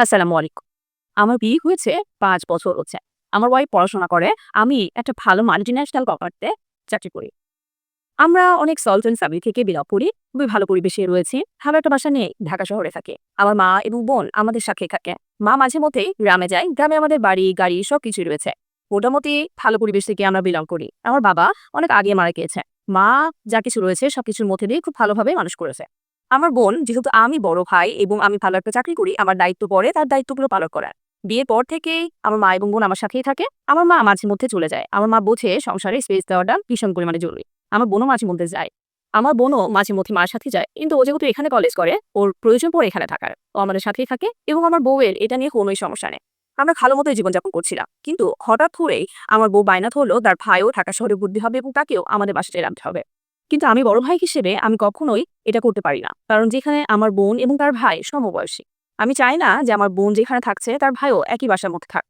আসসালামু আলাইকুম। আমার বিয়ে হয়েছে পাঁচ বছর হচ্ছে। আমার ওয়াইফ পড়াশোনা করে। আমি একটা ভালো মাল্টি ন্যাশনাল কোম্পানিতে চাকরি করি। আমরা অনেক সলটন ফ্যামিলি থেকে বিলং করি। খুবই ভালো পরিবেশে রয়েছি। ভালো একটা বাসা নিয়ে ঢাকা শহরে থাকে। আমার মা এবং বোন আমাদের সাথে থাকে। মা মাঝে মধ্যেই গ্রামে যায়। গ্রামে আমাদের বাড়ি, গাড়ি সবকিছু রয়েছে। মোটামুটি ভালো পরিবেশ থেকে আমরা বিলং করি। আমার বাবা অনেক আগে মারা গিয়েছে। মা যা কিছু রয়েছে সবকিছুর মধ্যে দিয়ে খুব ভালোভাবে মানুষ করেছে। আমার বোন, যেহেতু আমি বড় ভাই এবং আমি ভালো একটা চাকরি করি, আমার দায়িত্ব পড়ে তার দায়িত্বগুলো পালন করার। বিয়ের পর থেকেই আমার মা এবং বোন আমার সাথেই থাকে। আমার মা মাঝে মধ্যে চলে যায়। আমার মা বোঝে সংসারে স্পেস দেওয়াটা ভীষণ পরিমাণে জরুরি। আমার বোনও মাঝে মধ্যে যায়। আমার বোনও মাঝে মধ্যে মার সাথে যায়। কিন্তু ও যেহেতু এখানে কলেজ করে, ওর প্রয়োজন পড়ে এখানে থাকার। ও আমাদের সাথেই থাকে এবং আমার বউয়ের এটা নিয়ে কোনোই সমস্যা নেই। আমরা ভালো মতোই জীবনযাপন করছিলাম। কিন্তু হঠাৎ করেই আমার বউ বায়না ধরলো, তার ভাইও ঢাকা শহরে বুদ্ধি হবে এবং তাকেও আমাদের বাসায় রাখতে হবে। কিন্তু আমি বড় ভাই হিসেবে আমি কখনোই এটা করতে পারি না। কারণ যেখানে আমার বোন এবং তার ভাই সমবয়সী, আমি চাই না যে আমার বোন যেখানে থাকছে তার ভাইও একই বাসার মধ্যে থাক।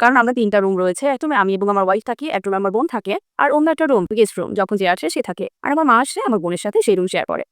কারণ আমরা তিনটা রুম রয়েছে, এক আমি এবং আমার ওয়াইফ থাকি, এক রুমে আমার বোন থাকে, আর অন্য একটা রুম গেস্ট রুম যখন যে আসে সে থাকে। আর আমার মা আসে, আমার বোনের সাথে সেই রুম শেয়ার করে।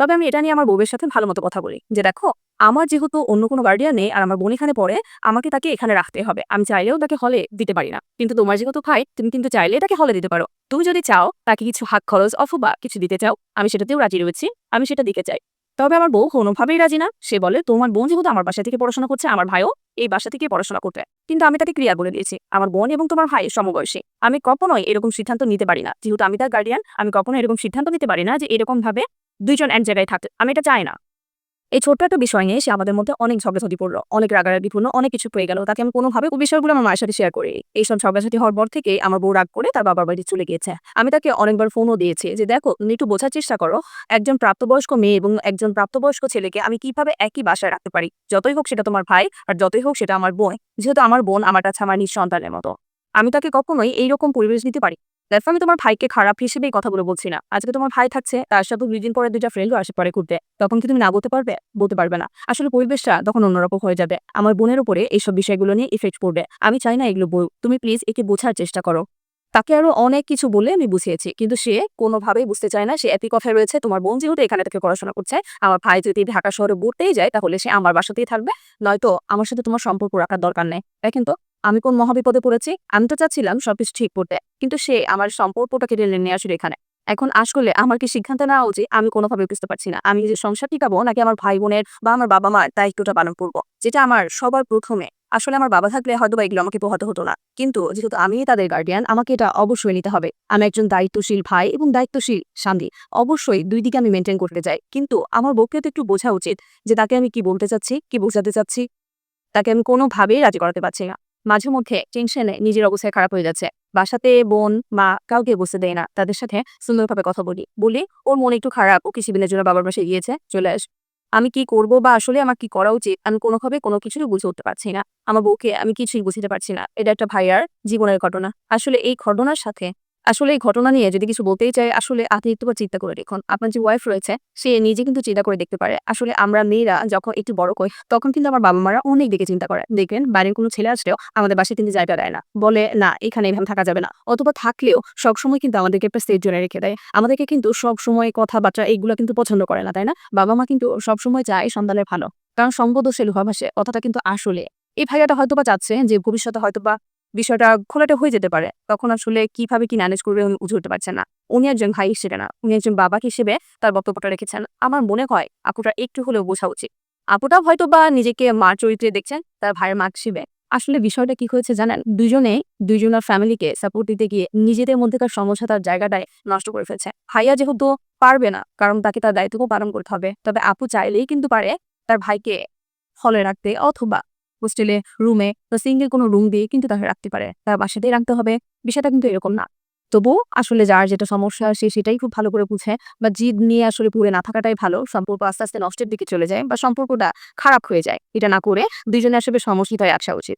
তবে আমি এটা নিয়ে আমার বউয়ের সাথে ভালো মতো কথা বলি যে, দেখো আমার যেহেতু অন্য কোনো গার্ডিয়ান নেই আর আমার বোন এখানে পড়ে, আমাকে তাকে এখানে রাখতে হবে। আমি চাইলেও তাকে হলে দিতে পারি না। কিন্তু তোমার যেহেতু ভাই, তুমি কিন্তু চাইলে তাকে হলে দিতে পারো। তুমি যদি চাও তাকে কিছু হাত খরচ অথবা কিছু দিতে চাও, আমি সেটাতেও রাজি রয়েছি। আমি সেটা দিতে চাই। তবে আমার বউ কোনোভাবেই রাজি না। সে বলে, তোমার বোন যেহেতু আমার বাসা থেকে পড়াশোনা করছে, আমার ভাইও এই বাসা থেকে পড়াশোনা করতে। কিন্তু আমি তাকে ক্রিয়া বলে দিয়েছি। আমার বোন এবং তোমার ভাই সমবয়সী। আমি কখনোই এরকম সিদ্ধান্ত নিতে পারি না। যেহেতু আমি তার গার্ডিয়ান আমি কখনো এরকম সিদ্ধান্ত নিতে পারি না যে এরকম ভাবে দুইজন এক জায়গায় থাকতে আমি এটা চাই না। এই ছোট্ট একটা বিষয় নিয়ে সে আমাদের মধ্যে অনেক ঝগড়াঝাটি পড়ল অনেক রাগারাগি পূর্ণ অনেক কিছু পেয়ে গেল। তাকে আমি কোনোভাবে ওই বিষয়গুলো আমার মায়ের সাথে শেয়ার করি এইসব ঝগড়াঝাটি হওয়ার পর থেকে আমার বউ রাগ করে তার বাবার বাড়ি চলে গিয়েছে। আমি তাকে অনেকবার ফোনও দিয়েছি যে, দেখো, তুমি একটু বোঝার চেষ্টা করো, একজন প্রাপ্তবয়স্ক মেয়ে এবং একজন প্রাপ্তবয়স্ক ছেলেকে আমি কীভাবে একই বাসায় রাখতে পারি? যতই হোক সেটা তোমার ভাই আর যতই হোক সেটা আমার বোন। যেহেতু আমার বোন আমার কাছে আমার নিজ সন্তানের মতো। আমি তাকে কখনোই এইরকম পরিবেশ দিতে পারি দেখো আমি তোমার ভাইকে খারাপ হিসেবেই কথাগুলো বলছি না। আজকে তোমার ভাই থাকছে, তার সাথে দুই দিন পরে দুইটা ফ্রেন্ডও আসে পরে ঘুরতে। তখন কি তুমি না বলতে পারবে? বলতে পারবে না। আসলে পরিবেশটা তখন অন্যরকম হয়ে যাবে। আমার বোনের উপরে এইসব বিষয়গুলো নিয়ে ইফেক্ট পড়বে। আমি চাই না এগুলো বল তুমি প্লিজ একে বোঝার চেষ্টা করো। তাকে আরও অনেক কিছু বলে আমি বুঝিয়েছি। কিন্তু সে কোনোভাবেই বুঝতে চায় না। সে একই কথায় রয়েছে, তোমার বোন যেহেতু এখানে থেকে পড়াশোনা করছে, আমার ভাই যদি ঢাকা শহরে পড়তেই যায়, তাহলে সে আমার বাসাতেই থাকবে। নয়তো আমার সাথে তোমার সম্পর্ক রাখার দরকার নেই। দেখেন তো আমি কোন মহাবিপদে পড়েছি? আমি তো চাচ্ছিলাম সবকিছু ঠিক করতে। কিন্তু সে আমার সম্পর্কটাকে টেনে নিয়ে আসলে এখানে। এখন আসলে আমার কি সিদ্ধান্ত নেওয়া উচিত? আমি কোনোভাবে বুঝতে পারছি না। আমি যে সংসার টিকাবো নাকি আমার ভাই বোনের বা আমার বাবা মার দায়িত্বটা পালন করব? যেটা আমার সবার প্রথমে। আসলে আমার বাবা থাকলে হয়তো বা এগুলো আমাকে পোহাতে হতো না। কিন্তু যেহেতু আমি তাদের গার্ডিয়ান আমাকে এটা অবশ্যই নিতে হবে। আমি একজন দায়িত্বশীল ভাই এবং দায়িত্বশীল স্বামী। অবশ্যই দুই দিকে আমি মেনটেন করতে চাই। কিন্তু আমার বউকে তো একটু বোঝা উচিত যে তাকে আমি কি বলতে চাচ্ছি, কি বোঝাতে চাচ্ছি? তাকে আমি কোনোভাবেই রাজি করাতে পারছি না। মাঝে মধ্যে টেনশনে নিজের অবস্থায় খারাপ হয়ে যাচ্ছে। বাসাতে বোন, মা কাউকে বসতে দেয় না। তাদের সাথে সুন্দরভাবে কথা বলি। বলি, ওর মন একটু খারাপ। ও কিছুদিনের জন্য বাবার বাসায় গিয়েছে। চলে আস। আমি কি করব বা আসলে আমার কি করা উচিত? আমি কোনোভাবে কোনো কিছুই বুঝে উঠতে পারছি না। আমার বউকে আমি কিছুই বুঝতে পারছি না। এটা একটা ভাইয়ার জীবনের ঘটনা। আসলে এই ঘটনার সাথে আসলে এই ঘটনা নিয়ে যদি কিছু বলতেই চাই আসলে আপনি একটু চিন্তা করে দেখুন। আপনার যে ওয়াইফ রয়েছে, সে নিজে কিন্তু চিন্তা করে দেখতে পারে। আসলে আমরা মেয়েরা যখন একটু বড় কই তখন কিন্তু আমার বাবা মারা অনেক দিকে চিন্তা করে। দেখবেন বাইরের কোনো ছেলে আসলেও আমাদের বাসায় কিন্তু জায়গা দেয় না। বলে, না, এখানে এভাবে থাকা যাবে না। অথবা থাকলেও সবসময় কিন্তু আমাদেরকে একটা স্টেজ জোনে রেখে দেয়। আমাদেরকে কিন্তু সবসময় কথাবার্তা এইগুলো কিন্তু পছন্দ করে না, তাই না? বাবা মা কিন্তু সবসময় চায় সন্তানের ভালো। কারণ সম্পদশীল ভাবাসে কথাটা কিন্তু আসলে। এই ভাইয়াটা হয়তো বা চাচ্ছে যে ভবিষ্যতে হয়তো বা বিষয়টা খোলাটা হয়ে যেতে পারে। তখন আসলে কীভাবে কি ম্যানেজ করবে উনি বুঝে উঠতে পারছেন না। উনি একজন ভাই হিসেবে না, উনি একজন বাবা হিসেবে তার বক্তব্যটা রেখেছেন। আমার মনে হয় আপুটা একটু হলেও বোঝা উচিত। আপুটা হয়তো বা নিজেকে মার চরিত্রে দেখছেন, তার ভাইয়ের মা হিসেবে। আসলে বিষয়টা কি হয়েছে জানেন? দুজনে দুইজনের ফ্যামিলিকে সাপোর্ট দিতে গিয়ে নিজেদের মধ্যেকার সমস্যাতার জায়গাটায় নষ্ট করে ফেলছে। ভাইয়া যেহেতু পারবে না, কারণ তাকে তার দায়িত্বও পালন করতে হবে, তবে আপু চাইলেই কিন্তু পারে তার ভাইকে হলে রাখতে অথবা হোস্টেলে, রুমে বা সিঙ্গেল কোনো রুম দিয়ে কিন্তু তাকে রাখতে পারে। তার বাসাতেই রাখতে হবে। বিষয়টা কিন্তু এরকম না। তবু আসলে যার যেটা সমস্যা, সে সেটাই খুব ভালো করে বুঝে বা জিদ নিয়ে আসলে পুরে না থাকাটাই ভালো। সম্পর্ক আস্তে আস্তে নষ্টের দিকে চলে যায় বা সম্পর্কটা খারাপ হয়ে যায়। এটা না করে দুইজনে আসলে সমস্যিতায় আসা উচিত।